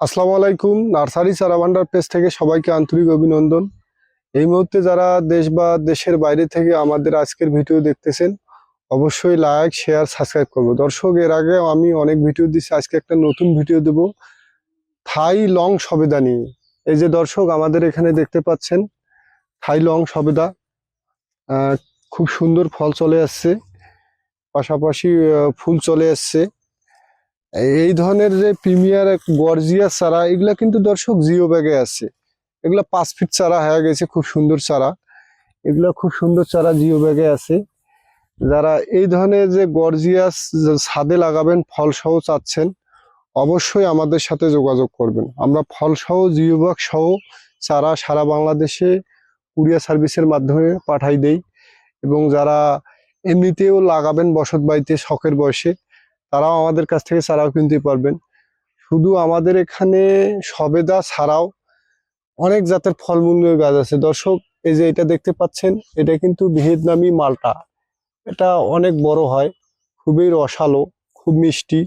আসসালামু আলাইকুম। Nursery সারাভান্ডার page থেকে সবাইকে আন্তরিক অভিনন্দন। এই মুহূর্তে যারা দেশ বা দেশের বাইরে থেকে আমাদের আজকের ভিডিও দেখতেছেন, অবশ্যই লাইক শেয়ার সাবস্ক্রাইব করব। দর্শক, এর আগে আমি অনেক ভিডিও দিচ্ছি আজকে একটা নতুন ভিডিও দেব। থাই লং সবেদা নিয়ে। এই যে দর্শক, আমাদের এখানে দেখতে পাচ্ছেন, থাই লং সবেদা। খুব সুন্দর ফল চলে আসছে। পাশাপাশি ফুল চলে আসছে। এই ধরনের যে প্রিমিয়ার গর্জিয়াস চারা এগুলা কিন্তু দর্শক জিও ব্যাগে আছে। এগুলা পাঁচ ফিট চারা হয়ে গেছে, খুব সুন্দর চারা। এগুলা খুব সুন্দর চারা জিও ব্যাগে আছে। যারা এই ধরনের যে গর্জিয়াস ছাদে লাগাবেন ফল সহ চাচ্ছেন, অবশ্যই আমাদের সাথে যোগাযোগ করবেন। আমরা ফল সহ জিও ব্যাগ সহ চারা সারা বাংলাদেশে কুরিয়ার সার্ভিসের মাধ্যমে পাঠাই দেই। এবং যারা এমনিতেও লাগাবেন বসত বাড়িতে শখের বয়সে তারাও আমাদের কাছ থেকে চারাও কিনতে পারবেন। শুধু আমাদের এখানে সবেদা ছাড়াও অনেক জাতের ফলমূলের গাছ আছে। দর্শক, এই যে এটা দেখতে পাচ্ছেন, এটা কিন্তু ভিয়েতনামি মালটা। এটা অনেক বড় হয়, খুবই রসালো, খুব মিষ্টি।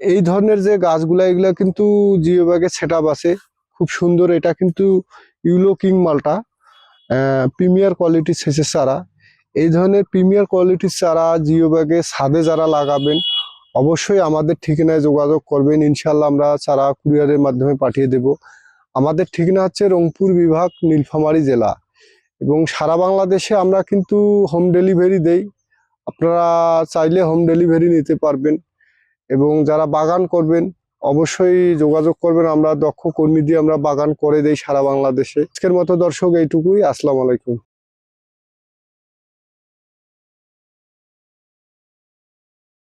এই ধরনের যে গাছগুলা, এগুলা কিন্তু জিও ব্যাগে সেট আছে। খুব সুন্দর, এটা কিন্তু ইউলো কিং মালটা প্রিমিয়ার কোয়ালিটির শেষের চারা এই ধরনের প্রিমিয়ার কোয়ালিটির চারা জিও ব্যাগে ছাদে যারা লাগাবেন অবশ্যই আমাদের ঠিকানায় যোগাযোগ করবেন। ইনশাল্লাহ আমরা চারা কুরিয়ারের মাধ্যমে পাঠিয়ে দেব। আমাদের ঠিকানা হচ্ছে রংপুর বিভাগ, নীলফামারী জেলা। এবং সারা বাংলাদেশে আমরা কিন্তু হোম ডেলিভারি দেই। আপনারা চাইলে হোম ডেলিভারি নিতে পারবেন। এবং যারা বাগান করবেন, অবশ্যই যোগাযোগ করবেন। আমরা দক্ষ কর্মী দিয়ে আমরা বাগান করে দেই সারা বাংলাদেশে। আজকের মতো দর্শক, এইটুকুই। আসসালামু আলাইকুম।